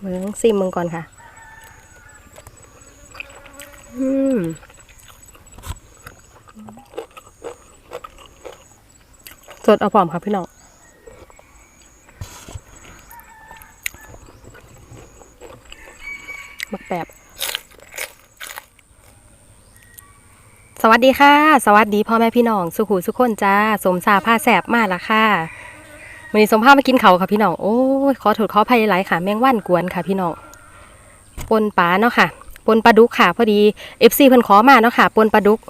เมืองซิมมึงก่อนค่ะ อืมสดเอาพร้อมค่ะพี่น้องมักแบบสวัสดีค่ะ สวัสดีพ่อแม่พี่น้อง สุขูสุขคนจ้า สมสาผ้าแสบมากละค่ะ วันนี้สมภาพมากินเขาค่ะพี่น้อง โอ้ยขอโทษขออภัยหลายค่ะ แมงว่านกวนค่ะพี่น้องปนปลาเนาะค่ะปนปลาดุกค่ะ พอดีเอฟซีเพิ่นขอมาเนาะค่ะปนปลาดุก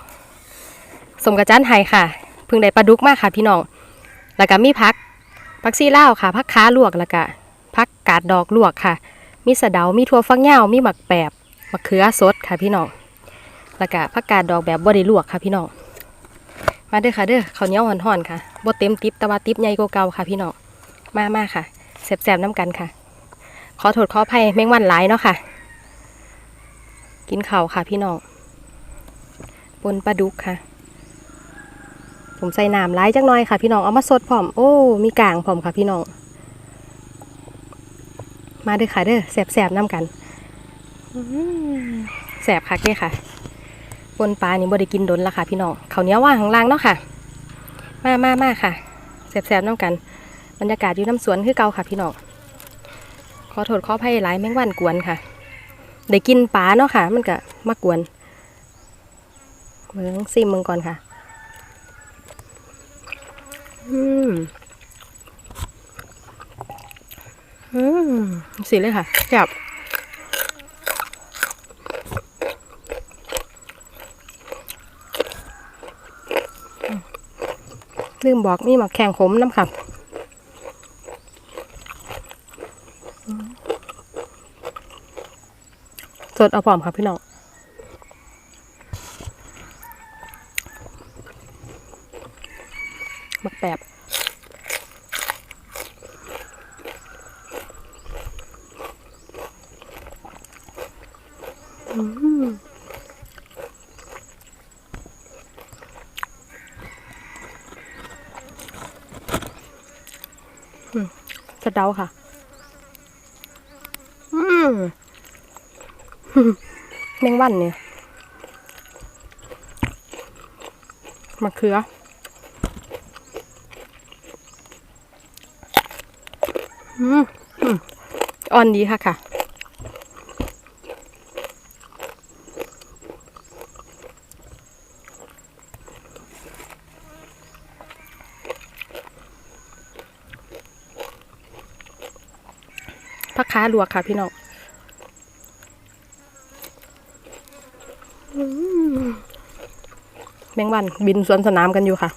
สมกระจันไห้ค่ะเพิ่งได้ปลาดุกมากค่ะพี่น้อง แล้วก็มีพักพักซี่เล่าค่ะพักค้าลวกแล้วก็พักกาดดอกลวกค่ะ มีสะเดา มีถั่วฟักยาวมีหมักแปบมะเขือสดค่ะพี่น้อง แล้วก็ผักกาดดอกแบบบ่ได้ลวกค่ะพี่น้อง มาเด้อค่ะเด้อข้าวเหนียวห่อนๆค่ะ บ่เต็มติบแต่ว่าติบใหญ่กว่าเก่าค่ะพี่น้องมามาค่ะแซ่บๆน้ำกันค่ะ ขอโทษขออภัยแมงวันหลายเนาะค่ะ กินเข้าค่ะพี่น้องปนปลาดุกค่ะ ผมใส่น้ำหลายจักหน่อยค่ะ พี่น้องเอามาสดพร้อมโอ้ มีกลางพร้อมค่ะพี่น้องมาเด้อค่ะเด้อแซ่บน้ำกันแซ่บคักเด้ค่ะปนปลานี่บ่ได้กินดนละค่ะพี่น้องเขาเนี้ยวว่างข้างล่างเนาะค่ะ มามามาค่ะแสบๆน้ำกัน บรรยากาศอยู่น้ำสวนคือเก่าค่ะพี่น้องขอโทษขออภัยหลายแมงวันกวนค่ะได้กินปลาเนาะค่ะ มันก็มากวนเมืองซิมมึงก่อนค่ะ อืมอืมสีเลยค่ะจับ ลืมบอกมีหมักแข่งขมน้ำค่ะสดเอาพร้อมค่ะพี่น้องหมักแบบอืม สะเดาค่ะแมงวันเนี่ยมะเขืออ่อนดีค่ะค่ะ ผักค้าลวกค่ะพี่น้องแมงวันบินสวนสนามกันอยู่ค่ะ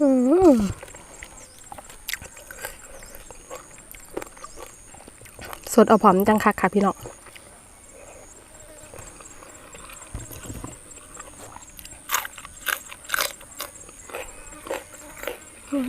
อืม สดเอาผอมจังคักค่ะพี่น้องอือ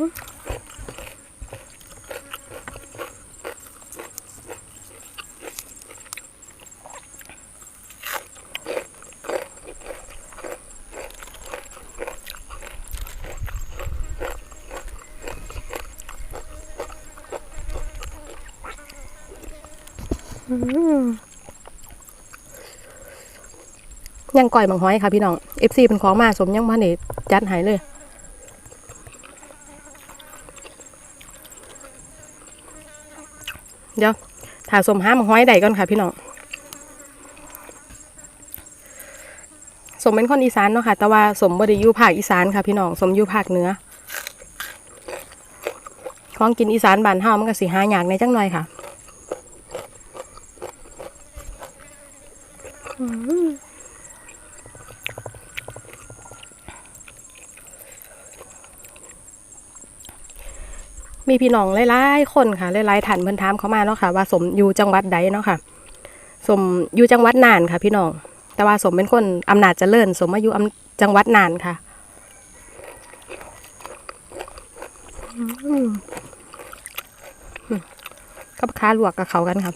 ยังก่อยบางห้อยค่ะพี่น้อง FC เป็นของมาสมยังมาเนจัดหายเลย เดี๋ยวถ่าสมห้ามังห้อยใดก่อนค่ะพี่น้องสมเป็นคนอีสานเนาะค่ะ แต่ว่าสมบไดิยูภาคอีสานค่ะพี่น้องสมยูภาคเหนือของกินอีสานบ้านเฮามันก็สิหาอยากในจังหน่อยค่ะ พี่น้องหลายๆคนค่ะหลายๆท่านเพิ่นถามเขามาเนาะค่ะ ว่าสมอยู่จังหวัดใดเนาะค่ะ สมอยู่จังหวัดน่านค่ะ พี่น้อง แต่ว่าสมเป็นคนอำนาจเจริญ สมมาอยู่จังหวัดน่านค่ะกับข้าลวกกับเขากันครับ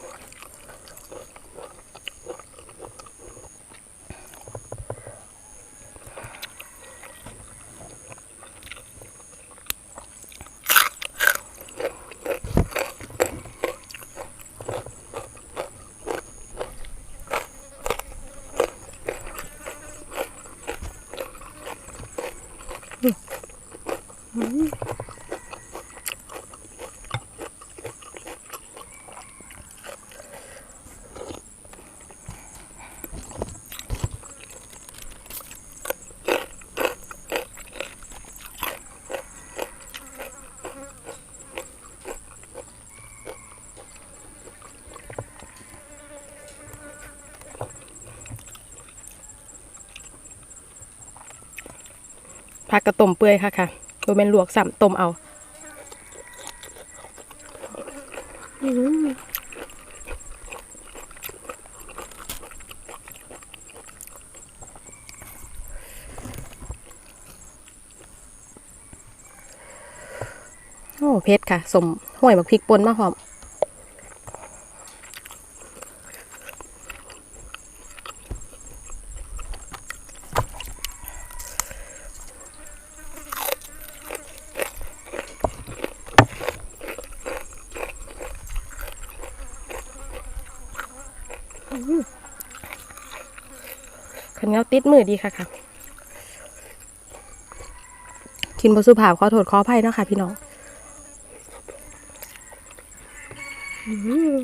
ผักกระต้มเปื่อยค่ะค่ะโดยเป็นลวกสัมต้มเอาอืมโอ้เพชรค่ะสมห้วยบักพริกป่นมาพร้อม นเงาติดมือดีค่ะค่ะกินบสุภาพขอโทษขออภัยเนาะค่ะ พี่น้องอืม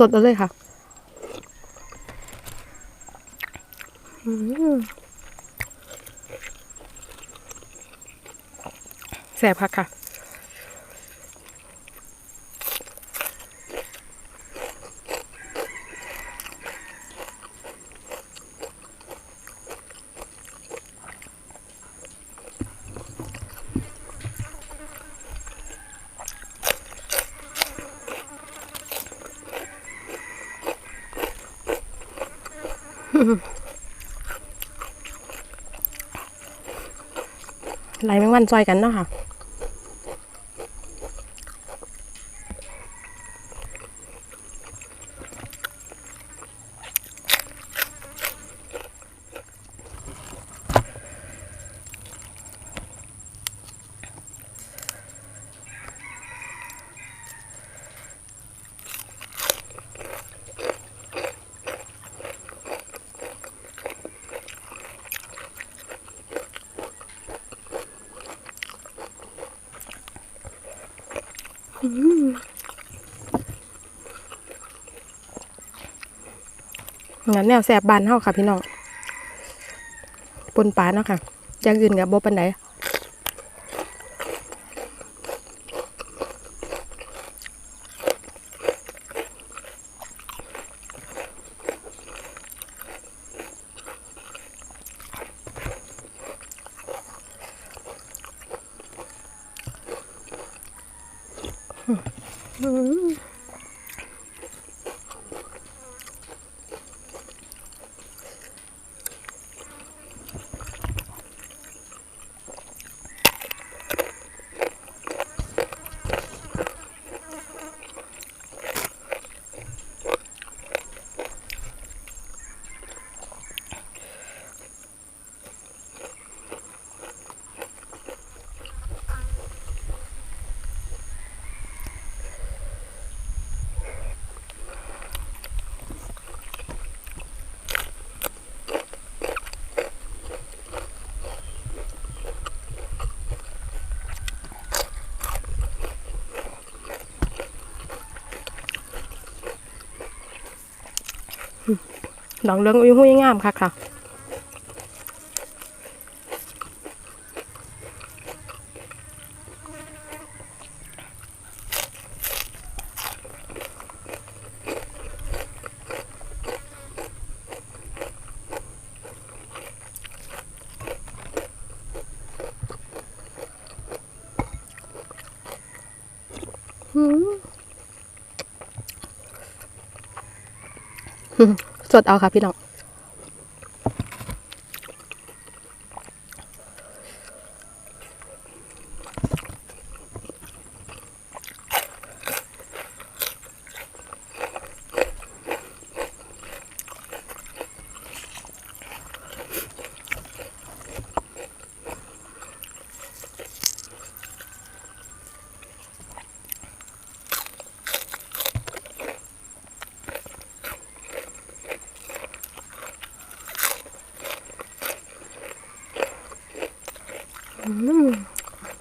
สดเอาเลยค่ะแสบค่ะค่ะ ไหลแมงวันซอยกันเนาะค่ะ งั้นแนวแสบบานเฮาค่ะพี่น้องปนปลาเนาะค่ะอย่างอื่นกับโบปันได Oh. ดอกเหลืองอุ้ยหุ้ยงามค่ะค่ะ สดเอาค่ะพี่น้อง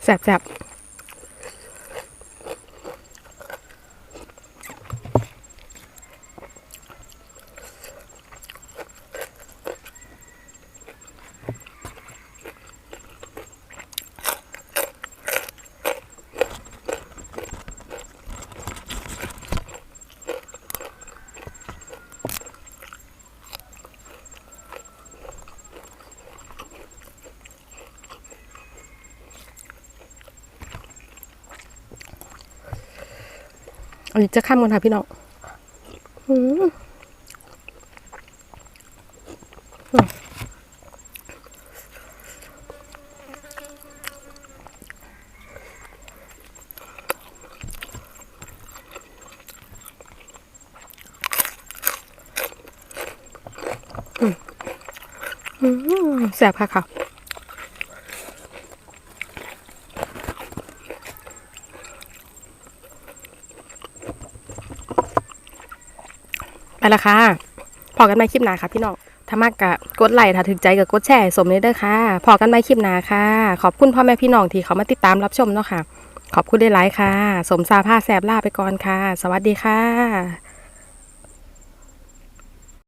แสบแสบ อันนี้จะข้ามกันค่ะพี่น้องแสบค่ะค่ะ ละค่ะพอกันใหม่คลิปหน้าค่ะพี่น้องถ้ามากกะกดไลค์ถ้าถึงใจกับกดแชร์สมเลยเด้อค่ะ พอกันใหม่คลิปหน้าค่ะ ขอบคุณพ่อแม่พี่น้องที่เขามาติดตามรับชมเนาะค่ะ ขอบคุณได้หลายค่ะ สมซาผ้าแสบล่าไปก่อนค่ะ สวัสดีค่ะ